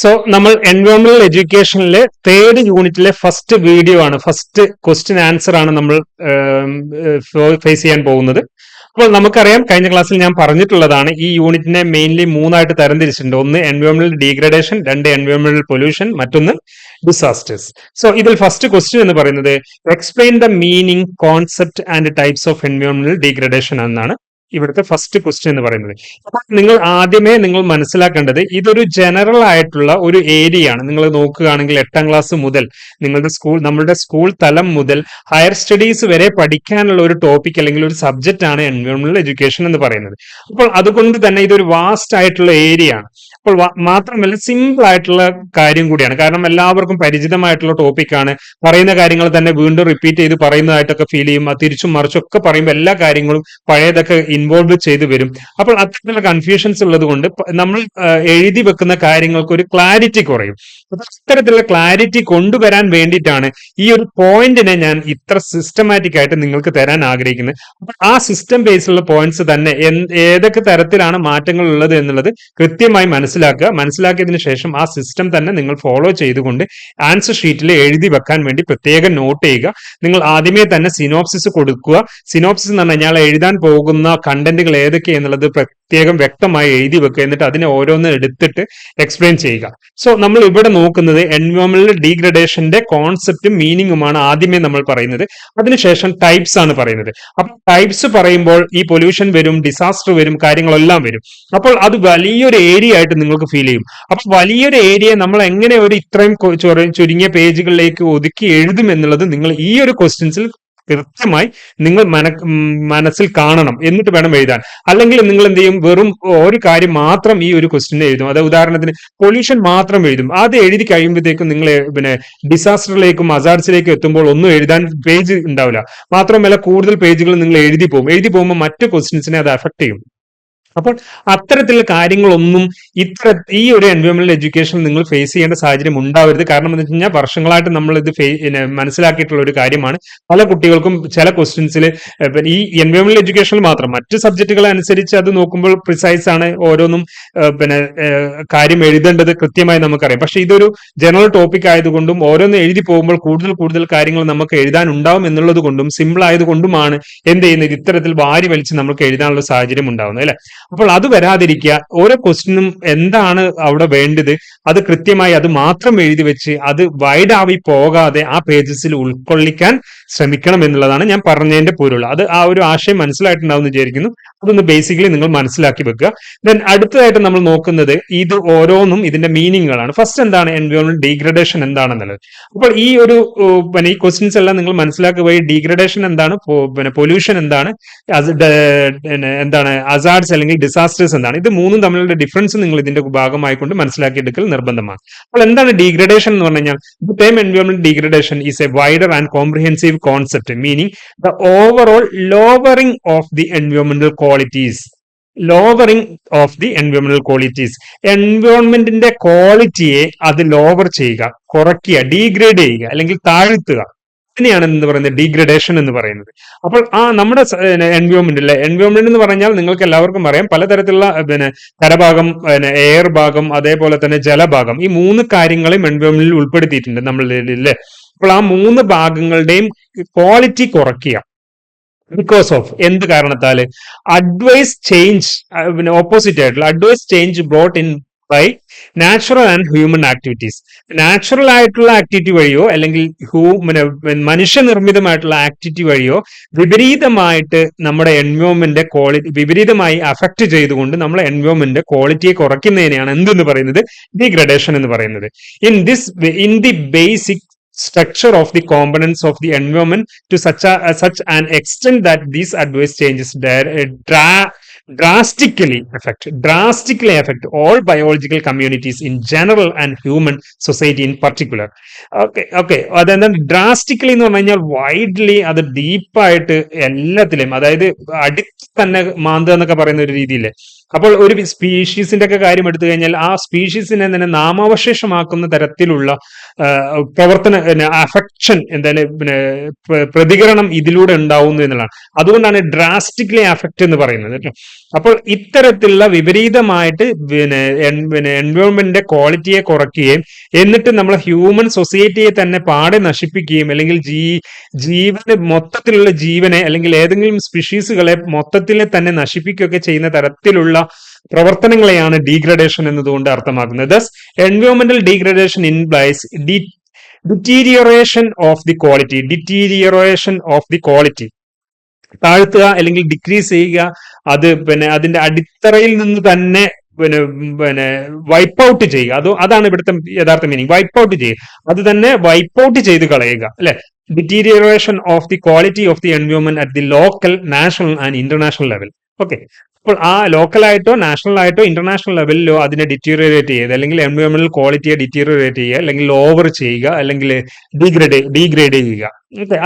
So നമ്മൾ എൻവയോൺമെന്റൽ എഡ്യൂക്കേഷനിലെ തേർഡ് യൂണിറ്റിലെ ഫസ്റ്റ് വീഡിയോ ആണ്. ഫസ്റ്റ് ക്വസ്റ്റ്യൻ ആൻസർ ആണ് നമ്മൾ ഫേസ് ചെയ്യാൻ പോകുന്നത്. അപ്പോൾ നമുക്കറിയാം കഴിഞ്ഞ ക്ലാസ്സിൽ ഞാൻ പറഞ്ഞിട്ടുള്ളതാണ് ഈ യൂണിറ്റിനെ മെയിൻലി മൂന്നായിട്ട് തരംതിരിച്ചിട്ടുണ്ട്. ഒന്ന് എൻവയോൺമെന്റൽ ഡീഗ്രഡേഷൻ രണ്ട് എൻവയോൺമെന്റൽ പൊല്യൂഷൻ മറ്റൊന്ന് ഡിസാസ്റ്റേഴ്സ് സോ ഇതിൽ ഫസ്റ്റ് ക്വസ്റ്റ്യൻ എന്ന് പറയുന്നത് explain the meaning concept and types of എൻവയോൺമെന്റൽ degradation എന്നാണ്. ഇവിടുത്തെ ഫസ്റ്റ് ക്വസ്റ്റ്യൻ എന്ന് പറയുന്നത്. അപ്പൊ നിങ്ങൾ ആദ്യമേ നിങ്ങൾ മനസ്സിലാക്കേണ്ടത് ഇതൊരു ജനറൽ ആയിട്ടുള്ള ഒരു ഏരിയ ആണ്. നിങ്ങൾ നോക്കുകയാണെങ്കിൽ എട്ടാം ക്ലാസ് മുതൽ നിങ്ങളുടെ സ്കൂൾ നമ്മളുടെ സ്കൂൾ തലം മുതൽ ഹയർ സ്റ്റഡീസ് വരെ പഠിക്കാനുള്ള ഒരു ടോപ്പിക് അല്ലെങ്കിൽ ഒരു സബ്ജക്റ്റ് ആണ് എൻവയോൺമെന്റൽ എഡ്യൂക്കേഷൻ എന്ന് പറയുന്നത്. അപ്പോൾ അതുകൊണ്ട് തന്നെ ഇതൊരു വാസ്റ്റ് ആയിട്ടുള്ള ഏരിയ ആണ്. അപ്പോൾ മാത്രമല്ല സിമ്പിൾ ആയിട്ടുള്ള കാര്യം കൂടിയാണ്. കാരണം എല്ലാവർക്കും പരിചിതമായിട്ടുള്ള ടോപ്പിക്കാണ് പറയുന്ന കാര്യങ്ങൾ തന്നെ വീണ്ടും റിപ്പീറ്റ് ചെയ്ത് പറയുന്നതായിട്ടൊക്കെ ഫീൽ ചെയ്യും. തിരിച്ചും മറിച്ചും ഒക്കെ പറയുമ്പോൾ എല്ലാ കാര്യങ്ങളും പഴയതൊക്കെ ഇൻവോൾവ് ചെയ്ത് വരും. അപ്പോൾ അത്തരത്തിലുള്ള കൺഫ്യൂഷൻസ് ഉള്ളത് കൊണ്ട് നമ്മൾ എഴുതി വെക്കുന്ന കാര്യങ്ങൾക്ക് ഒരു ക്ലാരിറ്റി കുറയും. അത്തരത്തിലുള്ള ക്ലാരിറ്റി കൊണ്ടുവരാൻ വേണ്ടിയിട്ടാണ് ഈ ഒരു പോയിന്റിനെ ഞാൻ ഇത്ര സിസ്റ്റമാറ്റിക് ആയിട്ട് നിങ്ങൾക്ക് തരാൻ ആഗ്രഹിക്കുന്നത്. അപ്പോൾ ആ സിസ്റ്റം ബേസിലുള്ള പോയിന്റ്സ് തന്നെ ഏതൊക്കെ തരത്തിലാണ് മാറ്റങ്ങൾ ഉള്ളത് എന്നുള്ളത് കൃത്യമായി മനസ്സിലാക്കുക. മനസ്സിലാക്കിയതിന് ശേഷം ആ സിസ്റ്റം തന്നെ നിങ്ങൾ ഫോളോ ചെയ്തുകൊണ്ട് ആൻസർ ഷീറ്റിൽ എഴുതി വെക്കാൻ വേണ്ടി പ്രത്യേകം നോട്ട് ചെയ്യുക. നിങ്ങൾ ആദ്യമേ തന്നെ സിനോപ്സിസ് കൊടുക്കുക. സിനോപ്സിസ് എന്ന് പറഞ്ഞാൽ എഴുതാൻ പോകുന്ന കണ്ടന്റുകൾ ഏതൊക്കെയെന്നുള്ളത് പ്രത്യേകം വ്യക്തമായി എഴുതി വെക്കുക. എന്നിട്ട് അതിനെ ഓരോന്ന് എടുത്തിട്ട് എക്സ്പ്ലെയിൻ ചെയ്യുക. സോ നമ്മൾ ഇവിടെ നോക്കുന്നത് എൻവയോൺമെന്റൽ ഡീഗ്രഡേഷന്റെ കോൺസെപ്റ്റും മീനിങ്ങുമാണ് ആദ്യമേ നമ്മൾ പറയുന്നത്. അതിനുശേഷം ടൈപ്സ് ആണ് പറയുന്നത്. അപ്പൊ ടൈപ്സ് പറയുമ്പോൾ ഈ പൊല്യൂഷൻ വരും ഡിസാസ്റ്റർ വരും കാര്യങ്ങളെല്ലാം വരും. അപ്പോൾ അത് വലിയൊരു ഏരിയ ആയിട്ട് നിങ്ങൾക്ക് ഫീൽ ചെയ്യും. അപ്പൊ വലിയൊരു ഏരിയ നമ്മൾ എങ്ങനെ ഒരു ഇത്രയും ചുരുങ്ങിയ പേജുകളിലേക്ക് ഒതുക്കി എഴുതും എന്നുള്ളത് നിങ്ങൾ ഈ ഒരു ക്വസ്റ്റ്യൻസിൽ കൃത്യമായി നിങ്ങൾ മന മനസ്സിൽ കാണണം എന്നിട്ട് വേണം എഴുതാൻ. അല്ലെങ്കിൽ നിങ്ങൾ എന്ത് ചെയ്യും? വെറും ഒരു കാര്യം മാത്രം ഈ ഒരു ക്വസ്റ്റ്യൻ എഴുതും. അത് ഉദാഹരണത്തിന് പൊല്യൂഷൻ മാത്രം എഴുതും. അത് എഴുതി കഴിയുമ്പോഴത്തേക്കും നിങ്ങൾ പിന്നെ ഡിസാസ്റ്ററിലേക്കും അസാർട്സിലേക്കും എത്തുമ്പോൾ ഒന്നും എഴുതാൻ പേജ് ഉണ്ടാവില്ല. മാത്രമല്ല കൂടുതൽ പേജുകൾ നിങ്ങൾ എഴുതി പോകും. എഴുതി പോകുമ്പോൾ മറ്റു ക്വസ്റ്റ്യൻസിനെ അത് അഫക്ട് ചെയ്യും. അപ്പോൾ അത്തരത്തിലുള്ള കാര്യങ്ങളൊന്നും ഇത്ര ഈ ഒരു എൻവയോൺമെന്റൽ എഡ്യൂക്കേഷൻ നിങ്ങൾ ഫേസ് ചെയ്യേണ്ട സാഹചര്യം ഉണ്ടാവരുത്. കാരണം എന്ന് വെച്ച് കഴിഞ്ഞാൽ വർഷങ്ങളായിട്ട് നമ്മൾ ഇത് മനസ്സിലാക്കിയിട്ടുള്ള ഒരു കാര്യമാണ്. പല കുട്ടികൾക്കും ചില ക്വസ്റ്റ്യൻസിൽ ഈ എൻവയോൺമെന്റൽ എഡ്യൂക്കേഷനിൽ മാത്രം മറ്റ് സബ്ജക്റ്റുകൾ അനുസരിച്ച് അത് നോക്കുമ്പോൾ പ്രിസൈസ് ആണ് ഓരോന്നും പിന്നെ കാര്യം എഴുതേണ്ടത് കൃത്യമായി നമുക്കറിയാം. പക്ഷെ ഇതൊരു ജനറൽ ടോപ്പിക് ആയതുകൊണ്ടും ഓരോന്ന് എഴുതി പോകുമ്പോൾ കൂടുതൽ കൂടുതൽ കാര്യങ്ങൾ നമുക്ക് എഴുതാൻ ഉണ്ടാവും എന്നുള്ളത് കൊണ്ടും സിമ്പിൾ ആയതുകൊണ്ടുമാണ് എന്ത് ചെയ്യുന്നത് ഇത്തരത്തിൽ വാരി വലിച്ച് നമുക്ക് എഴുതാനുള്ള സാഹചര്യം ഉണ്ടാവുന്നത് അല്ലെ? അപ്പോൾ അത് വരാതിരിക്കുക. ഓരോ ക്വസ്റ്റിനും എന്താണ് അവിടെ വേണ്ടത്? അത് കൃത്യമായി അത് മാത്രം എഴുതി വെച്ച് അത് വൈഡാവി പോകാതെ ആ പേജസിൽ ഉൾക്കൊള്ളിക്കാൻ ശ്രമിക്കണം എന്നുള്ളതാണ് ഞാൻ പറഞ്ഞതിന്റെ പൊരുൾ. അത് ആ ഒരു ആശയം മനസ്സിലായിട്ടുണ്ടാവും വിചാരിക്കുന്നു. അതൊന്ന് ബേസിക്കലി നിങ്ങൾ മനസ്സിലാക്കി വെക്കുക. ദെൻ അടുത്തതായിട്ട് നമ്മൾ നോക്കുന്നത് ഇത് ഓരോന്നും ഇതിന്റെ മീനിങ്ങുകളാണ് ഫസ്റ്റ് എന്താണ്? എൻവയോൺമെന്റ് ഡീഗ്രഡേഷൻ എന്താണെന്നുള്ളത്. അപ്പോൾ ഈ ഒരു പിന്നെ ഈ ക്വസ്റ്റ്യൻസ് എല്ലാം നിങ്ങൾ മനസ്സിലാക്കി വഴി ഡീഗ്രഡേഷൻ എന്താണ്? പിന്നെ പൊല്യൂഷൻ എന്താണ്? എന്താണ്? അസാർഡ്സ് അല്ലെങ്കിൽ ഡിസാസ്റ്റേഴ്സ് എന്താണ്? ഇത് മൂന്നും തമ്മിലുള്ള ഡിഫറൻസ് നിങ്ങൾ ഇതിന്റെ ഭാഗമായിക്കൊണ്ട് മനസ്സിലാക്കിയെടുക്കൽ നിർബന്ധമാണ്. അപ്പോൾ എന്താണ് ഡീഗ്രഡേഷൻ എന്ന് പറഞ്ഞു കഴിഞ്ഞാൽ time environment degradation is a wider and comprehensive concept meaning the overall lowering of the environmental qualities lowering of the എൻവയോൺമെന്റൽ qualities എൻവയോൺമെന്റിന്റെ ക്വാളിറ്റിയെ അത് ലോവർ ചെയ്യുക കുറയ്ക്കുക ഡീഗ്രേഡ് ചെയ്യുക അല്ലെങ്കിൽ താഴ്ത്തുക. ഇതിനെയാണ് എന്ന് പറയുന്നത് ഡീഗ്രഡേഷൻ എന്ന് പറയുന്നത്. അപ്പോൾ ആ നമ്മുടെ എൻവയോൺമെന്റ് അല്ലെ എൻവയോൺമെന്റ് എന്ന് പറഞ്ഞാൽ നിങ്ങൾക്ക് എല്ലാവർക്കും അറിയാം പലതരത്തിലുള്ള പിന്നെ കരഭാഗം പിന്നെ എയർ ഭാഗം അതേപോലെ തന്നെ ജലഭാഗം ഈ മൂന്ന് കാര്യങ്ങളെയും എൻവയോൺമെന്റിൽ ഉൾപ്പെടുത്തിയിട്ടുണ്ട് നമ്മളിൽ അല്ലേ അപ്പോൾ ആ മൂന്ന് ഭാഗങ്ങളുടെയും ക്വാളിറ്റി കുറയ്ക്കുക. ബിക്കോസ് ഓഫ് എന്ത് കാരണത്താൽ? അഡ്വൈസ് ചേഞ്ച് പിന്നെ ഓപ്പോസിറ്റ് ആയിട്ടുള്ള adverse change brought in by natural and human activities natural ആയിട്ടുള്ള ആക്ടിവിറ്റി വഴിയോ അല്ലെങ്കിൽ ഹ്യൂ മനുഷ്യനിർമ്മിതമായിട്ടുള്ള ആക്ടിവിറ്റി വഴിയോ വിപരീതമായിട്ട് നമ്മുടെ എൻവയോൺമെന്റ് ക്വാളിറ്റി വിപരീതമായി അഫക്ട് ചെയ്തുകൊണ്ട് നമ്മളെ എൻവയോൺമെന്റ് ക്വാളിറ്റിയെ കുറയ്ക്കുന്നതിനെയാണ് എന്തെന്ന് പറയുന്നത്? ഡിഗ്രഡേഷൻ എന്ന് പറയുന്നത്. In this in the basic structure of the components of the environment to such a such an extent that these adverse changes there uh, dra- drastically affect drastically affect all biological communities in general and human society in particular okay okay അതെന്താണ് drastically എന്ന് പറഞ്ഞു കഴിഞ്ഞാൽ widely അത് ഡീപ്പായിട്ട് എല്ലാത്തിലും അതായത് അടുത്ത് തന്നെ മാന്തുക എന്നൊക്കെ പറയുന്ന ഒരു രീതിയില്ലേ അപ്പോൾ ഒരു സ്പീഷീസിന്റെ ഒക്കെ കാര്യം എടുത്തു കഴിഞ്ഞാൽ ആ സ്പീഷീസിനെ തന്നെ നാമാവശേഷമാക്കുന്ന തരത്തിലുള്ള പ്രവർത്തന അഫക്ഷൻ എന്താണ് പിന്നെ പ്രതികരണം ഇതിലൂടെ ഉണ്ടാവുന്നു എന്നുള്ളതാണ്. അതുകൊണ്ടാണ് ഡ്രാസ്റ്റിക്ലി അഫക്റ്റ് എന്ന് പറയുന്നത് അപ്പോൾ ഇത്തരത്തിലുള്ള വിപരീതമായിട്ട് പിന്നെ പിന്നെ എൻവയോൺമെന്റിന്റെ ക്വാളിറ്റിയെ കുറയ്ക്കുകയും എന്നിട്ട് നമ്മൾ ഹ്യൂമൻ സൊസൈറ്റിയെ തന്നെ പാടെ നശിപ്പിക്കുകയും അല്ലെങ്കിൽ ജീ ജീവന് മൊത്തത്തിലുള്ള ജീവനെ അല്ലെങ്കിൽ ഏതെങ്കിലും സ്പീഷീസുകളെ മൊത്തത്തിൽ തന്നെ നശിപ്പിക്കുകയൊക്കെ ചെയ്യുന്ന തരത്തിലുള്ള പ്രവർത്തനങ്ങളെയാണ് ഡീഗ്രഡേഷൻ എന്നതുകൊണ്ട് അർത്ഥമാക്കുന്നത്. Thus എൻവയോൺമെന്റൽ degradation implies the deterioration of the quality deterioration of the quality താഴ്ത്തുക അല്ലെങ്കിൽ ഡിക്രീസ് ചെയ്യുക അത് പിന്നെ അതിന്റെ അടിത്തറയിൽ നിന്ന് തന്നെ പിന്നെ പിന്നെ വൈപ്പ് ഔട്ട് ചെയ്യുക. അത് അതാണ് ഇവിടുത്തെ യഥാർത്ഥ മീനിങ് വൈപ്പ് ഔട്ട് ചെയ്യുക. അത് തന്നെ വൈപ്പ് ഔട്ട് ചെയ്ത് കളയുക. അല്ലെ? Deterioration of the quality of the environment at the local national and international level okay അപ്പോൾ ആ ലോക്കലായിട്ടോ നാഷണൽ ആയിട്ടോ ഇന്റർനാഷണൽ ലെവലിലോ അതിനെ ഡിറ്റീരിയറേറ്റ് ചെയ്യുക. അല്ലെങ്കിൽ എൻവയോൺമെന്റൽ ക്വാളിറ്റിയെ ഡിറ്റീരിയറേറ്റ് ചെയ്യുക അല്ലെങ്കിൽ ഓവർ ചെയ്യുക അല്ലെങ്കിൽ ഡീഗ്രേഡ് ഡീഗ്രേഡ് ചെയ്യുക.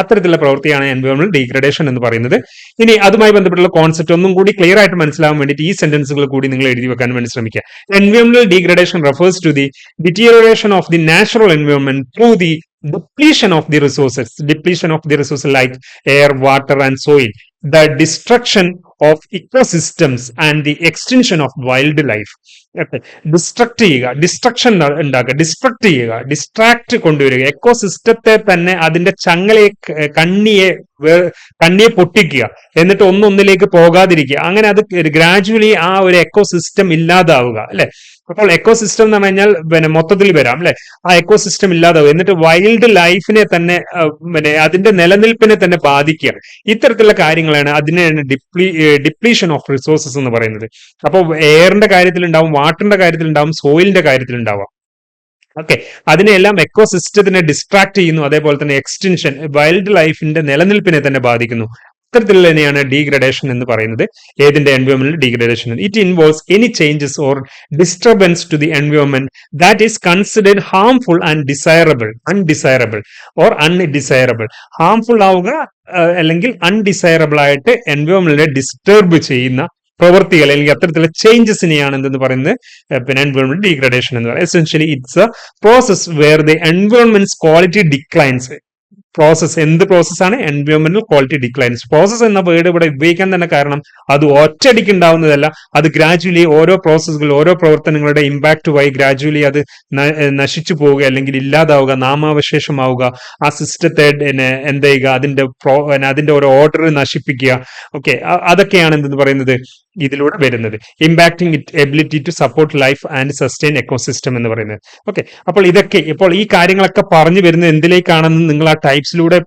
അത്തരത്തിലുള്ള പ്രവൃത്തിയാണ് എൻവയോൺമെന്റൽ ഡീഗ്രഡേഷൻ എന്ന് പറയുന്നത്. ഇനി അതുമായി ബന്ധപ്പെട്ടുള്ള കോൺസെപ്റ്റ് ഒന്നും കൂടി ക്ലിയർ ആയിട്ട് മനസ്സിലാവാൻ വേണ്ടിയിട്ട് ഈ സെന്റൻസുകൾ കൂടി നിങ്ങൾ എഴുതി വെക്കാൻ വേണ്ടി ശ്രമിക്കുക. എൻവയോൺമെന്റൽ degradation refers to the deterioration of the natural environment through the depletion of the resources depletion of the resources like air water and soil. The destruction of ecosystems and the extinction of wildlife. Destruct ചെയ്യുക destruction ഉണ്ടാക്കുക destruct ചെയ്യുക destruct കൊണ്ടുവരിക എക്കോസിസ്റ്റത്തെ തന്നെ അതിന്റെ ചങ്ങലയെ കണ്ണിയെ കണ്ണിയെ പൊട്ടിക്കുക എന്നിട്ട് ഒന്നൊന്നിലേക്ക് പോകാതിരിക്കുക. അങ്ങനെ അത് ഗ്രാജുവലി ആ ഒരു എക്കോസിസ്റ്റം ഇല്ലാതാവുക അല്ലെ? അപ്പോൾ എക്കോ സിസ്റ്റം എന്ന് പറഞ്ഞു കഴിഞ്ഞാൽ പിന്നെ മൊത്തത്തിൽ വരാം അല്ലെ? ആ എക്കോ സിസ്റ്റം ഇല്ലാതാവും. എന്നിട്ട് വൈൽഡ് ലൈഫിനെ തന്നെ പിന്നെ അതിന്റെ നിലനിൽപ്പിനെ തന്നെ ബാധിക്കുക ഇത്തരത്തിലുള്ള കാര്യങ്ങളാണ് അതിനെയാണ് ഡിപ്ലീ ഡിപ്ലീഷൻ ഓഫ് റിസോഴ്സസ് എന്ന് പറയുന്നത്. അപ്പോൾ എയറിന്റെ കാര്യത്തിലുണ്ടാവും വാട്ടറിന്റെ കാര്യത്തിലുണ്ടാവും സോയിലിന്റെ കാര്യത്തിൽ ഉണ്ടാവാം ഓക്കെ. അതിനെല്ലാം എക്കോ സിസ്റ്റത്തിനെ ഡിസ്ട്രാക്ട് ചെയ്യുന്നു. അതേപോലെ തന്നെ എക്സ്റ്റൻഷൻ വൈൽഡ് ലൈഫിന്റെ നിലനിൽപ്പിനെ തന്നെ ബാധിക്കുന്നു. ഇത്തരത്തിൽ തന്നെയാണ് ഡീഗ്രഡേഷൻ എന്ന് പറയുന്നത്. ഏതിന്റെ എൻവയോൺമെന്റൽ degradation it involves any changes or disturbance to the environment that is considered harmful and desirable undesirable or undesirable harmful ആവുക അല്ലെങ്കിൽ അൺഡിസൈറബിൾ ആയിട്ട് എൻവയോൺമെന്റിനെ ഡിസ്റ്റർബ് ചെയ്യുന്ന പ്രവൃത്തികൾ അല്ലെങ്കിൽ അത്തരത്തിലുള്ള ചേഞ്ചസിനെയാണ് എന്തെന്ന് പറയുന്നത്? പിന്നെ എൻവയോൺമെന്റ് ഡീഗ്രഡേഷൻ എന്ന് പറയുന്നത്. Essentially it's a process where the environment quality declines process എന്ത് പ്രോസസ്സാണ് എൻവയോൺമെന്റൽ ക്വാളിറ്റി ഡിക്ലൈൻസ് പ്രോസസ് എന്ന വേർഡ് ഇവിടെ ഉപയോഗിക്കാൻ തന്നെ കാരണം അത് ഒറ്റയടിക്ക് ഉണ്ടാവുന്നതല്ല. അത് ഗ്രാജുവലി ഓരോ പ്രോസസ്സുകൾ ഓരോ പ്രവർത്തനങ്ങളുടെ ഇമ്പാക്ട് വഴി ഗ്രാജുവലി അത് നശിച്ചു പോവുക അല്ലെങ്കിൽ ഇല്ലാതാവുക നാമാവശേഷമാവുക. ആ സിസ്റ്റത്തെ എന്ത് ചെയ്യുക? അതിന്റെ അതിന്റെ ഓരോ ഓർഡർ നശിപ്പിക്കുക. ഓക്കെ അതൊക്കെയാണ് എന്തെന്ന് പറയുന്നത്? ഇതിലൂടെ വരുന്നത്. Impacting it ability to support life and sustain ecosystem എന്ന് പറയുന്നത്. ഓക്കെ അപ്പോൾ ഇതൊക്കെ ഇപ്പോൾ ഈ കാര്യങ്ങളൊക്കെ പറഞ്ഞു വരുന്നത് എന്തിലേക്കാണെന്ന് നിങ്ങൾ ആ ടൈപ്സിലൂടെ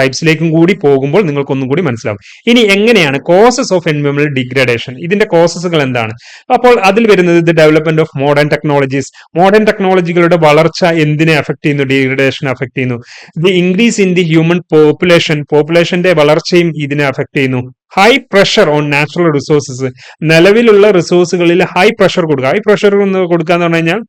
ടൈപ്സിലേക്കും കൂടി പോകുമ്പോൾ നിങ്ങൾക്ക് ഒന്നും കൂടി മനസ്സിലാവും. ഇനി എങ്ങനെയാണ് കോസസ് ഓഫ് എൻവയോൺമെന്റൽ ഡിഗ്രഡേഷൻ ഇതിന്റെ കോസസുകൾ എന്താണ്? അപ്പോൾ അതിൽ വരുന്നത് the development of modern technologies modern ടെക്നോളജികളുടെ വളർച്ച എന്തിനെ അഫക്ട് ചെയ്യുന്നു? ഡിഗ്രഡേഷൻ അഫക്ട് ചെയ്യുന്നു. The increase in the human population പോപ്പുലേഷന്റെ വളർച്ചയും ഇതിനെ അഫക്ട് ചെയ്യുന്നു. High pressure on natural resources നിലവിലുള്ള റിസോഴ്സുകളിൽ ഹൈ പ്രഷർ കൊടുക്കുക. ഹൈ പ്രഷർ കൊടുക്കുക എന്ന് പറഞ്ഞു കഴിഞ്ഞാൽ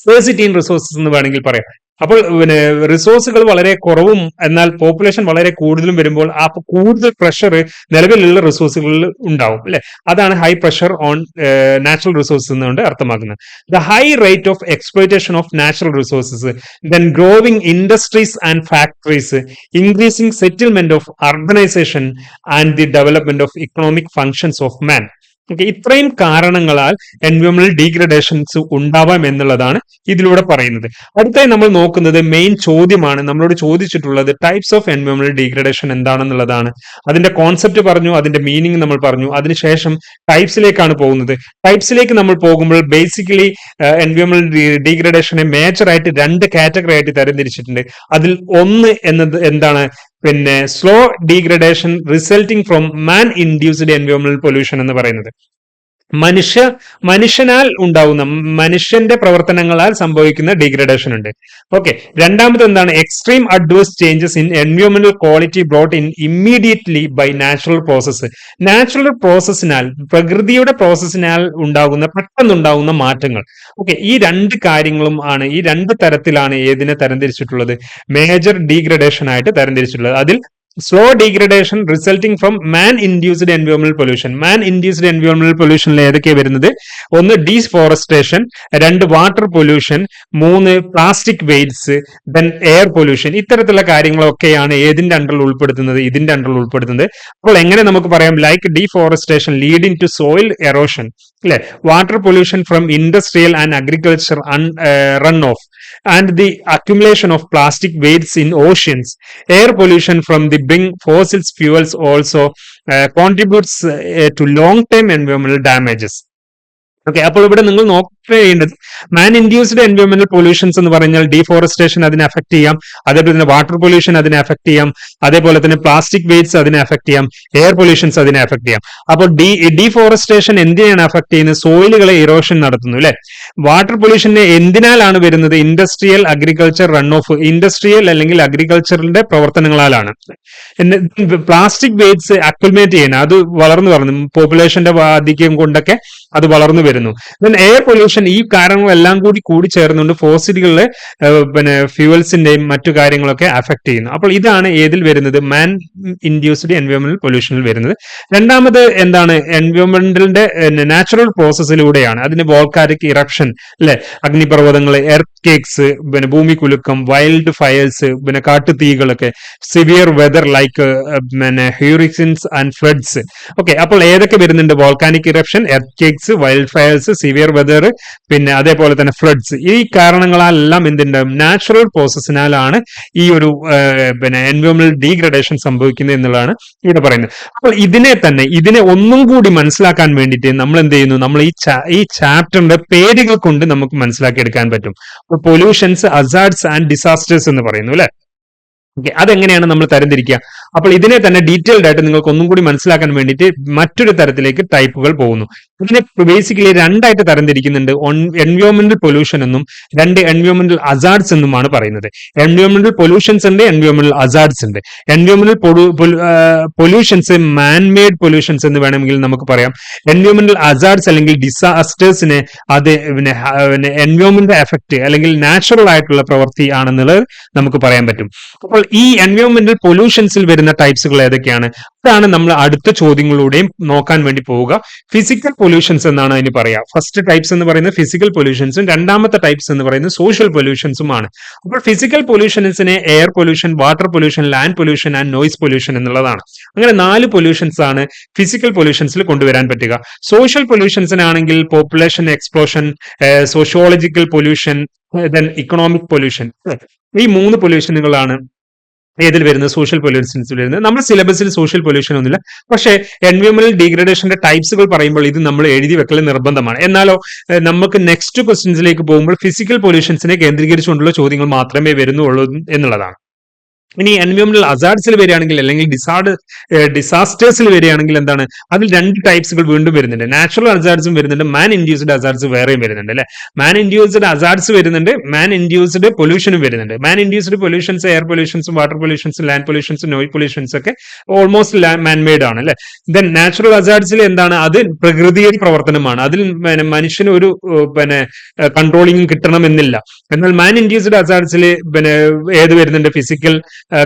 സ്പേസിറ്റി ഇൻ റിസോഴ്സസ് എന്ന് വേണമെങ്കിൽ പറയാം. അപ്പോൾ പിന്നെ റിസോഴ്സുകൾ വളരെ കുറവും എന്നാൽ പോപ്പുലേഷൻ വളരെ കൂടുതലും വരുമ്പോൾ ആ കൂടുതൽ പ്രഷർ നിലവിലുള്ള റിസോഴ്സുകളിൽ ഉണ്ടാവും അല്ലെ? അതാണ് high pressure on natural resources എന്നുകൊണ്ട് അർത്ഥമാക്കുന്നത്. The high rate of exploitation of natural resources then growing industries and factories increasing settlement of urbanisation and the development of economic functions of man okay ഇത്രയും കാരണങ്ങളാൽ എൻവയോൺമെന്റൽ ഡീഗ്രഡേഷൻസ് ഉണ്ടാവാം എന്നുള്ളതാണ് ഇതിലൂടെ പറയുന്നത്. അടുത്തായി നമ്മൾ നോക്കുന്നത് മെയിൻ ചോദ്യമാണ്. നമ്മളോട് ചോദിച്ചിട്ടുള്ളത് ടൈപ്സ് ഓഫ് എൻവയോൺമെന്റൽ ഡീഗ്രഡേഷൻ എന്താണെന്നുള്ളതാണ്. അതിന്റെ കോൺസെപ്റ്റ് പറഞ്ഞു അതിന്റെ മീനിങ് നമ്മൾ പറഞ്ഞു. അതിനുശേഷം ടൈപ്സിലേക്കാണ് പോകുന്നത്. ടൈപ്സിലേക്ക് നമ്മൾ പോകുമ്പോൾ ബേസിക്കലി എൻവയോൺമെന്റൽ ഡീഗ്രഡേഷനെ മേജർ ആയിട്ട് രണ്ട് കാറ്റഗറി ആയിട്ട് തരംതിരിച്ചിട്ടുണ്ട്. അതിൽ ഒന്ന് എന്നത് എന്താണ്? പിന്നെ slow degradation resulting from man induced എൻവയോൺമെന്റൽ pollution എന്ന് പറയുന്നത്. മനുഷ്യ മനുഷ്യനാൽ ഉണ്ടാവുന്ന മനുഷ്യന്റെ പ്രവർത്തനങ്ങളാൽ സംഭവിക്കുന്ന ഡിഗ്രഡേഷൻ ഉണ്ട്. ഓക്കെ രണ്ടാമത് എന്താണ്? Extreme adverse changes in എൻവയോൺമെന്റൽ quality brought in immediately by natural process natural പ്രോസസ്സിനാൽ പ്രകൃതിയുടെ പ്രോസസ്സിനാൽ ഉണ്ടാകുന്ന പെട്ടെന്നുണ്ടാകുന്ന മാറ്റങ്ങൾ. ഓക്കെ ഈ രണ്ട് കാര്യങ്ങളും ആണ് ഈ രണ്ട് തരത്തിലാണ് ഏതിനെ തരംതിരിച്ചിട്ടുള്ളത്? മേജർ ഡീഗ്രഡേഷൻ ആയിട്ട് തരംതിരിച്ചിട്ടുള്ളത്. അതിൽ slow degradation resulting from man induced എൻവയോൺമെന്റൽ പൊല്യൂഷൻ മാൻ ഇൻഡ്യൂസ്ഡ് എൻവയോൺമെന്റൽ പൊല്യൂഷനിൽ ഏതൊക്കെയാണ് വരുന്നത്? ഒന്ന് ഡീഫോറസ്റ്റേഷൻ രണ്ട് വാട്ടർ പൊല്യൂഷൻ മൂന്ന് plastic weights then air pollution ഇത്തരത്തിലുള്ള കാര്യങ്ങളൊക്കെയാണ് ഏതിന്റെ അണ്ടറിൽ ഉൾപ്പെടുത്തുന്നത് ഇതിന്റെ അണ്ടറിൽ ഉൾപ്പെടുത്തുന്നത്. അപ്പോൾ എങ്ങനെ നമുക്ക് പറയാം? Like deforestation leading to soil erosion അല്ലെ water pollution from industrial and agriculture run off and the accumulation of plastic wastes in oceans. Air pollution from the burning fossil fuels also uh, contributes uh, to long-term environmental damages. Okay അപ്പോൾ ഇവിടെ നിങ്ങൾ നോക്ക് ചെയ്യേണ്ടത് മാൻ induced എൻവയോൺമെന്റൽ pollutions എന്ന് പറഞ്ഞാൽ deforestation അതിനെ affect ചെയ്യാം. അതേപോലെ തന്നെ വാട്ടർ പൊല്യൂഷൻ അതിനെ അഫക്ട് ചെയ്യാം. അതേപോലെ തന്നെ പ്ലാസ്റ്റിക് വേസ്റ്റ് അതിനെ അഫക്ട് ചെയ്യാം. എയർ പൊല്യൂഷൻസ് അതിനെ അഫക്ട് ചെയ്യാം. അപ്പോൾ ഡി ഡീഫോറസ്റ്റേഷൻ എന്തിനാണ് അഫക്ട് ചെയ്യുന്നത്? സോയിലുകളെ ഇറോഷൻ നടത്തുന്നു അല്ലെ? വാട്ടർ പൊല്യൂഷൻ എന്തിനാലാണ് വരുന്നത്? Industrial agriculture run off industrial അല്ലെങ്കിൽ അഗ്രികൾച്ചറിന്റെ പ്രവർത്തനങ്ങളാലാണ്. പ്ലാസ്റ്റിക് വേറ്റ്സ് അക്യുമേറ്റ് ചെയ്യണം അത് വളർന്നു പറഞ്ഞു പോപ്പുലേഷന്റെ ആധിക്യം കൊണ്ടൊക്കെ അത് വളർന്നു വരുന്നു. ദെൻ എയർ പൊല്യൂഷൻ ഈ കാരണങ്ങളെല്ലാം കൂടി കൂടി ചേർന്നുകൊണ്ട് ഫോസിലുകളിലെ പിന്നെ ഫ്യൂവൽസിന്റെയും മറ്റു കാര്യങ്ങളൊക്കെ അഫക്ട് ചെയ്യുന്നു. അപ്പോൾ ഇതാണ് ഏതിൽ വരുന്നത്? മാൻ ഇൻഡ്യൂസ്ഡ് എൻവയോൺമെന്റൽ പൊല്യൂഷനിൽ വരുന്നത്. രണ്ടാമത് എന്താണ്? എൻവയോൺമെന്റലിന്റെ നാച്ചുറൽ പ്രോസസ്സിലൂടെയാണ് അതിന് വോൾക്കാരിക് ഇറപ്ഷൻ അല്ലെ അഗ്നിപർവതങ്ങൾ എർത്ത് കേക്സ് പിന്നെ ഭൂമി കുലുക്കം വൈൽഡ് ഫയേഴ്സ് പിന്നെ കാട്ടുതീകളൊക്കെ സിവിയർ വെതർ ലൈക്ക് പിന്നെ ഹ്യൂറിക്സിൻസ് ആൻഡ് ഫ്ലഡ്സ് ഓക്കെ അപ്പോൾ ഏതൊക്കെ വരുന്നുണ്ട്? Volcanic eruption earthquakes wild fires severe weather പിന്നെ അതേപോലെ തന്നെ ഫ്ലഡ്സ് ഈ കാരണങ്ങളെല്ലാം എന്തുണ്ട്? നാച്ചുറൽ പ്രോസസ്സിനാലാണ് ഈ ഒരു പിന്നെ എൻവയോൺമെന്റൽ ഡീഗ്രഡേഷൻ സംഭവിക്കുന്നത് എന്നുള്ളതാണ് ഇവിടെ പറയുന്നത്. അപ്പോൾ ഇതിനെ തന്നെ ഇതിനെ ഒന്നും കൂടി മനസ്സിലാക്കാൻ വേണ്ടിയിട്ട് നമ്മൾ എന്ത് ചെയ്യുന്നു? നമ്മൾ ഈ ഈ ചാപ്റ്ററിന്റെ പേരുകൾ കൊണ്ട് നമുക്ക് മനസ്സിലാക്കി എടുക്കാൻ പറ്റും പൊല്യൂഷൻസ് അസാർഡ്സ് ആൻഡ് ഡിസാസ്റ്റേഴ്സ് എന്ന് പറയുന്നു അല്ലെ? അതെങ്ങനെയാണ് നമ്മൾ തരംതിരിക്കുക? അപ്പോൾ ഇതിനെ തന്നെ ഡീറ്റെയിൽഡ് ആയിട്ട് നിങ്ങൾക്ക് ഒന്നും കൂടി മനസ്സിലാക്കാൻ വേണ്ടിയിട്ട് മറ്റൊരു തരത്തിലേക്ക് ടൈപ്പുകൾ പോകുന്നു. ഇതിനെ ബേസിക്കലി രണ്ടായിട്ട് തരംതിരിക്കുന്നുണ്ട്. എൻവയോൺമെന്റൽ പൊല്യൂഷൻ എന്നും രണ്ട് എൻവയോൺമെന്റൽ അസാർഡ്സ് എന്നുമാണ് പറയുന്നത്. എൻവയോൺമെന്റൽ പൊല്യൂഷൻസ് ഉണ്ട് എൻവയോൺമെന്റൽ അസാർഡ്സ് ഉണ്ട്. എൻവയോൺമെന്റൽ പൊല്യൂഷൻസ് മാൻമെയ്ഡ് പൊല്യൂഷൻസ് എന്ന് വേണമെങ്കിൽ നമുക്ക് പറയാം. എൻവയോൺമെന്റൽ അസാർഡ്സ് അല്ലെങ്കിൽ ഡിസാസ്റ്റേഴ്സിനെ അത് പിന്നെ എൻവയോൺമെന്റ് എഫക്ട് അല്ലെങ്കിൽ നാച്ചുറൽ ആയിട്ടുള്ള പ്രവൃത്തി ആണെന്നുള്ളത് നമുക്ക് പറയാൻ പറ്റും. അപ്പോൾ ഈ എൻവയോൺമെന്റൽ പൊല്യൂഷൻസിൽ വരുന്ന ടൈപ്സുകൾ ഏതൊക്കെയാണ്? അതാണ് നമ്മൾ അടുത്ത ചോദ്യങ്ങളിലൂടെയും നോക്കാൻ വേണ്ടി പോവുക. ഫിസിക്കൽ പൊല്യൂഷൻസ് എന്നാണ് അതിന് പറയാ. ഫസ്റ്റ് ടൈപ്സ് എന്ന് പറയുന്നത് ഫിസിക്കൽ പൊല്യൂഷൻസും രണ്ടാമത്തെ ടൈപ്സ് എന്ന് പറയുന്നത് സോഷ്യൽ പൊല്യൂഷൻസും ആണ്. അപ്പോൾ physical പൊല്യൂഷൻസിനെ air pollution water pollution land pollution and noise pollution എന്നുള്ളതാണ്. അങ്ങനെ നാല് പൊല്യൂഷൻസ് ആണ് ഫിസിക്കൽ പൊല്യൂഷൻസിൽ കൊണ്ടുവരാൻ പറ്റുക. Social പൊല്യൂഷൻസിനാണെങ്കിൽ population explosion sociological pollution then economic pollution ഈ മൂന്ന് പൊല്യൂഷനുകളാണ് ഏതിൽ വരുന്നത്? സോഷ്യൽ പൊല്യൂഷൻസിൽ വരുന്നത്. നമ്മുടെ സിലബസിൽ സോഷ്യൽ പൊല്യൂഷൻ ഒന്നുമില്ല. പക്ഷേ എൻവയോൺമെന്റൽ ഡീഗ്രഡേഷന്റെ ടൈപ്സുകൾ പറയുമ്പോൾ ഇത് നമ്മൾ എഴുതി വെക്കൽ നിർബന്ധമാണ്. എന്നാലോ നമുക്ക് നെക്സ്റ്റ് ക്വസ്റ്റ്യൻസിലേക്ക് പോകുമ്പോൾ ഫിസിക്കൽ പൊല്യൂഷൻസിനെ കേന്ദ്രീകരിച്ചുകൊണ്ടുള്ള ചോദ്യങ്ങൾ മാത്രമേ വരുന്നുള്ളൂ എന്നുള്ളതാണ്. ഇനി എൻവയോൺമെന്റൽ അസാർഡ്സിൽ വരികയാണെങ്കിൽ അല്ലെങ്കിൽ ഡിസാർഡ് ഡിസാസ്റ്റേഴ്സിൽ വരികയാണെങ്കിൽ എന്താണ്? അതിൽ രണ്ട് ടൈപ്സുകൾ വീണ്ടും വരുന്നുണ്ട്. നാച്ചുറൽ അസാർഡ്സും വരുന്നുണ്ട്. മാൻ ഇൻഡ്യൂസ്ഡ് അസാർഡ്സ് വേറെയും വരുന്നുണ്ട് അല്ലെ? മാൻ ഇൻഡ്യൂസ്ഡ് അസാർഡ്സ് വരുന്നുണ്ട്. മാൻ ഇൻഡ്യൂസ്ഡ് പൊല്യൂഷനും വരുന്നുണ്ട്. മാൻ ഇൻഡ്യൂസ്ഡ് പൊല്യൂഷൻസ് എയർ പൊല്യൂഷൻസും വാട്ടർ പൊല്യൂഷൻസും ലാൻഡ് പൊല്യൂഷൻസും നോയ് പൊല്യൂഷൻസ് ഒക്കെ ഓൾമോസ്റ്റ് മാൻ മെയ്ഡ് ആണ് അല്ലെ? ദെൻ നാച്ചുറൽ അസാർഡ്സിൽ എന്താണ്? അത് പ്രകൃതിയുടെ പ്രവർത്തനമാണ്. അതിൽ പിന്നെ മനുഷ്യന് ഒരു പിന്നെ കൺട്രോളിംഗ് കിട്ടണമെന്നില്ല എന്നാൽ മാൻ ഇൻഡ്യൂസ്ഡ് അസാർഡ്സിൽ പിന്നെ ഏത് വരുന്നുണ്ട്? ഫിസിക്കൽ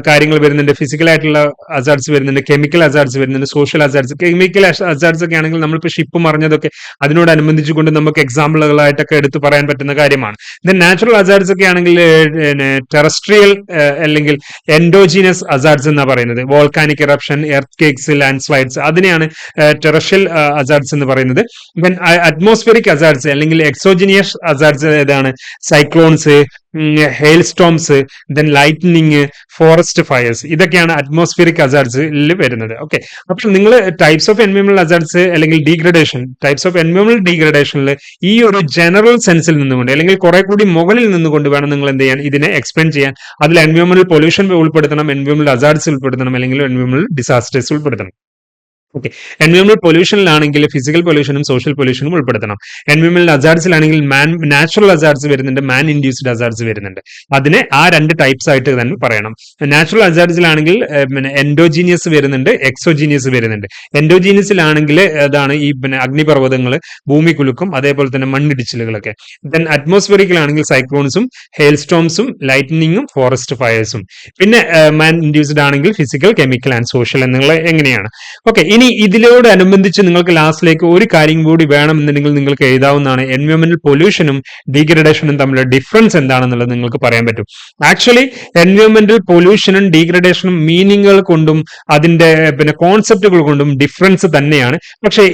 കാര്യങ്ങൾ വരുന്നുണ്ട്. ഫിസിക്കൽ ആയിട്ടുള്ള അസാർട്സ് വരുന്നുണ്ട്. കെമിക്കൽ അസാർട്സ് വരുന്നുണ്ട്. സോഷ്യൽ അസാർട്സ് കെമിക്കൽ അസാർട്സ് ഒക്കെ ആണെങ്കിൽ നമ്മളിപ്പോൾ ഷിപ്പ് മറിഞ്ഞതൊക്കെ അതിനോടനുബന്ധിച്ചുകൊണ്ട് നമുക്ക് എക്സാമ്പിളുകളായിട്ടൊക്കെ എടുത്തു പറയാൻ പറ്റുന്ന കാര്യമാണ്. ദെൻ നാച്ചുറൽ അസാർട്സ് ഒക്കെ ആണെങ്കിൽ ടെറസ്ട്രിയൽ അല്ലെങ്കിൽ എൻഡോജീനസ് അസാർട്സ് എന്നാണ് പറയുന്നത്. Volcanic eruption earthquakes landslides അതിനെയാണ് ടെറഷ്യൽ അസാർട്സ് എന്ന് പറയുന്നത്. ദെൻ അറ്റ്മോസ്ഫിയറിക് അസാർട്സ് അല്ലെങ്കിൽ എക്സോജിനിയസ് അസാർട്സ് ഏതാണ്? Cyclones hailstorms then lightning forest fires ഇതൊക്കെയാണ് അറ്റ്മോസ്ഫിയറിക് അസാർട്സിൽ വരുന്നത്. ഓക്കെ അപ്പോൾ നിങ്ങൾ ടൈപ്സ് ഓഫ് എൻവയോൺമെന്റൽ അസാർട്സ് അല്ലെങ്കിൽ ഡീഗ്രഡേഷൻ ടൈപ്സ് ഓഫ് എൻവയോൺമെന്റൽ ഡീഗ്രഡേഷനിൽ ഈ ഒരു ജനറൽ സെൻസിൽ നിന്നുകൊണ്ട് അല്ലെങ്കിൽ കുറെ കൂടി മുകളിൽ നിന്നുകൊണ്ട് വേണം നിങ്ങൾ എന്ത് ചെയ്യാൻ ഇതിനെ എക്സ്പ്ലെയിൻ ചെയ്യാൻ. അതിൽ എൻവയോൺമെന്റൽ പൊല്യൂഷൻ ഉൾപ്പെടുത്തണം എൻവയോൺമെന്റൽ അസാർട്സ് ഉൾപ്പെടുത്തണം അല്ലെങ്കിൽ എൻവയോൺമെന്റൽ ഡിസാസ്റ്റേഴ്സ് ഉൾപ്പെടുത്തണം. ഓക്കെ എൻവയോൺമെന്റ് പൊല്യൂഷനിലാണെങ്കിൽ ഫിസിക്കൽ പൊല്യൂഷനും സോഷ്യൽ പൊല്യൂഷനും ഉൾപ്പെടുത്തണം. എൻവയോൺമെന്റ് അസാർട്സിലാണെങ്കിൽ മാൻ നാച്ചുറൽ അസാർട്സ് വരുന്നുണ്ട് മാൻ ഇൻഡ്യൂസ്ഡ് അസാർട്സ് വരുന്നുണ്ട്. അതിനെ ആ രണ്ട് ടൈപ്സ് ആയിട്ട് തന്നെ പറയണം. നാച്ചുറൽ അസാർട്സിലാണെങ്കിൽ പിന്നെ എൻഡോജീനിയസ് വരുന്നുണ്ട് എക്സോജീനിയസ് വരുന്നുണ്ട്. എൻഡോജീനിയസിലാണെങ്കിൽ അതാണ് ഈ പിന്നെ അഗ്നിപർവതങ്ങൾ ഭൂമി കുലുക്കും അതേപോലെ തന്നെ മണ്ണിടിച്ചിലുകളൊക്കെ. ദെൻ അറ്റ്മോസ്ഫിയറിക്കലാണെങ്കിൽ സൈക്ലോൺസും ഹെയിൽ സ്റ്റോംസും ലൈറ്റനിങ്ങും ഫോറസ്റ്റ് ഫയേഴ്സും പിന്നെ മാൻ ഇൻഡ്യൂസ്ഡ് ആണെങ്കിൽ ഫിസിക്കൽ കെമിക്കൽ ആൻഡ് സോഷ്യൽ എന്നുള്ള എങ്ങനെയാണ്? ഓക്കെ ഇനി ഇതിനോടനുബന്ധിച്ച് നിങ്ങൾക്ക് ലാസ്റ്റിലേക്ക് ഒരു കാര്യം കൂടി വേണമെന്നുണ്ടെങ്കിൽ നിങ്ങൾക്ക് എഴുതാവുന്നതാണ്. എൻവയോൺമെന്റൽ പൊല്യൂഷനും ഡീഗ്രഡേഷനും തമ്മിലുള്ള ഡിഫറൻസ് എന്താണെന്നുള്ളത് നിങ്ങൾക്ക് പറയാൻ പറ്റും. ആക്ച്വലി എൻവയോൺമെന്റൽ പൊല്യൂഷനും ഡീഗ്രഡേഷനും മീനിങ്ങുകൾ കൊണ്ടും അതിന്റെ പിന്നെ കോൺസെപ്റ്റുകൾ കൊണ്ടും ഡിഫറൻസ് തന്നെയാണ്. പക്ഷേ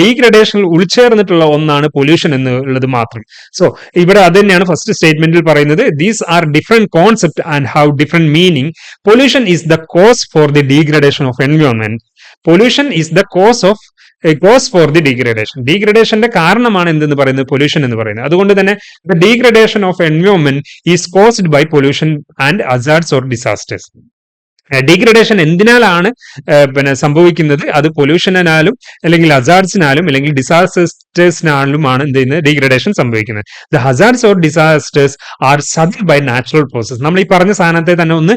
ഡീഗ്രഡേഷനിൽ ഉൾച്ചേർന്നിട്ടുള്ള ഒന്നാണ് പൊല്യൂഷൻ എന്നുള്ളത് മാത്രം. സോ ഇവിടെ അത് തന്നെയാണ് ഫസ്റ്റ് സ്റ്റേറ്റ്മെന്റിൽ പറയുന്നത്. These are different concept and how different meaning pollution is the cause for the degradation of environment pollution is the cause of cause for the degradation ഡീഗ്രഡേഷന്റെ കാരണമാണ് എന്തെന്ന് പറയുന്നത്? പൊല്യൂഷൻ എന്ന് പറയുന്നത്. അതുകൊണ്ട് തന്നെ the degradation of environment is caused by pollution and hazards or disasters degradation എന്തിനാലാണ് പിന്നെ സംഭവിക്കുന്നത്? അത് പൊല്യൂഷനാലും അല്ലെങ്കിൽ അസാർട്സിനാലും അല്ലെങ്കിൽ ഡിസാസ്റ്റേഴ്സിനാലുമാണ് എന്ത് ചെയ്യുന്നത്? ഡീഗ്രഡേഷൻ സംഭവിക്കുന്നത്. The hazards or disasters are caused by natural process നമ്മൾ ഈ പറഞ്ഞ സാധനത്തെ തന്നെ ഒന്ന്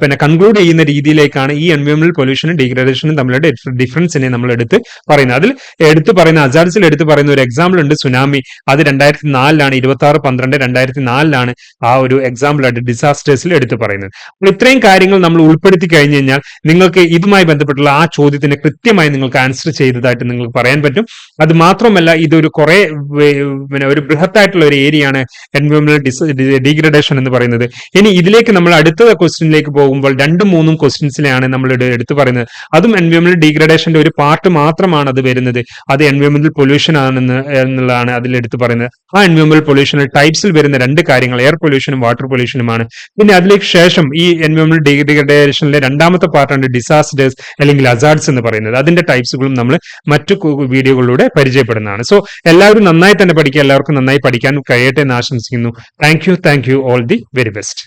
പിന്നെ കൺക്ലൂഡ് ചെയ്യുന്ന രീതിയിലേക്കാണ് ഈ എൻവയോൺമെന്റൽ പൊല്യൂഷനും ഡീഗ്രഡേഷനും തമ്മിലുള്ള ഡിഫറൻസിനെ നമ്മൾ എടുത്ത് പറയുന്നത്. അതിൽ എടുത്ത് പറയുന്ന ഹസാർസിൽ എടുത്ത് പറയുന്ന ഒരു എക്സാമ്പിൾ ഉണ്ട് സുനാമി അത് രണ്ടായിരത്തി നാലിലാണ് ഇരുപത്തി ആറ് പന്ത്രണ്ട് രണ്ടായിരത്തി നാലിലാണ് ആ ഒരു എക്സാമ്പിൾ ആയിട്ട് ഡിസാസ്റ്റേഴ്സിൽ എടുത്ത് പറയുന്നത്. അപ്പോൾ ഇത്രയും കാര്യങ്ങൾ നമ്മൾ ഉൾപ്പെടുത്തി കഴിഞ്ഞു കഴിഞ്ഞാൽ നിങ്ങൾക്ക് ഇതുമായി ബന്ധപ്പെട്ടുള്ള ആ ചോദ്യത്തിന് കൃത്യമായി നിങ്ങൾക്ക് ആൻസർ ചെയ്തതായിട്ട് നിങ്ങൾക്ക് പറയാൻ പറ്റും. അത് മാത്രമല്ല ഇതൊരു കുറെ പിന്നെ ഒരു ബൃഹത്തായിട്ടുള്ള ഒരു ഏരിയ ആണ് എൻവയോൺമെന്റൽ ഡീഗ്രഡേഷൻ എന്ന് പറയുന്നത്. ഇനി ഇതിലേക്ക് നമ്മൾ അടുത്ത ക്വസ്റ്റ്യനിലേക്ക് പോകുമ്പോൾ രണ്ടും മൂന്നും ക്വസ്റ്റ്യൻസിലാണ് നമ്മൾ എടുത്തു പറയുന്നത്. അതും എൻവയോൺമെന്റൽ ഡീഗ്രഡേഷന്റെ ഒരു പാർട്ട് മാത്രമാണ് അത് വരുന്നത്. അത് എൻവയോൺമെന്റൽ പൊല്യൂഷൻ ആണെന്ന് എന്നുള്ളതാണ് അതിൽ എടുത്തു പറയുന്നത്. ആ എൻവയോൺമെന്റൽ പൊല്യൂഷനിൽ ടൈപ്സിൽ വരുന്ന രണ്ട് കാര്യങ്ങൾ എയർ പൊല്യൂഷനും വാട്ടർ പൊല്യൂഷനുമാണ് പിന്നെ അതിലേക്ക് ശേഷം ഈ എൻവയോൺമെന്റൽ ഡീഗ്രഡേഷനിലെ രണ്ടാമത്തെ പാർട്ടാണ് ഡിസാസ്റ്റേഴ്സ് അല്ലെങ്കിൽ അസാർഡ്സ് എന്ന് പറയുന്നത്. അതിന്റെ ടൈപ്സുകളും നമ്മൾ മറ്റു വീഡിയോകളിലൂടെ പരിചയപ്പെടുന്നതാണ്. സോ എല്ലാവരും നന്നായി തന്നെ പഠിക്കുക. എല്ലാവർക്കും നന്നായി പഠിക്കാൻ കഴിയട്ടെ എന്ന് ആശംസിക്കുന്നു. Thank you thank you all the very best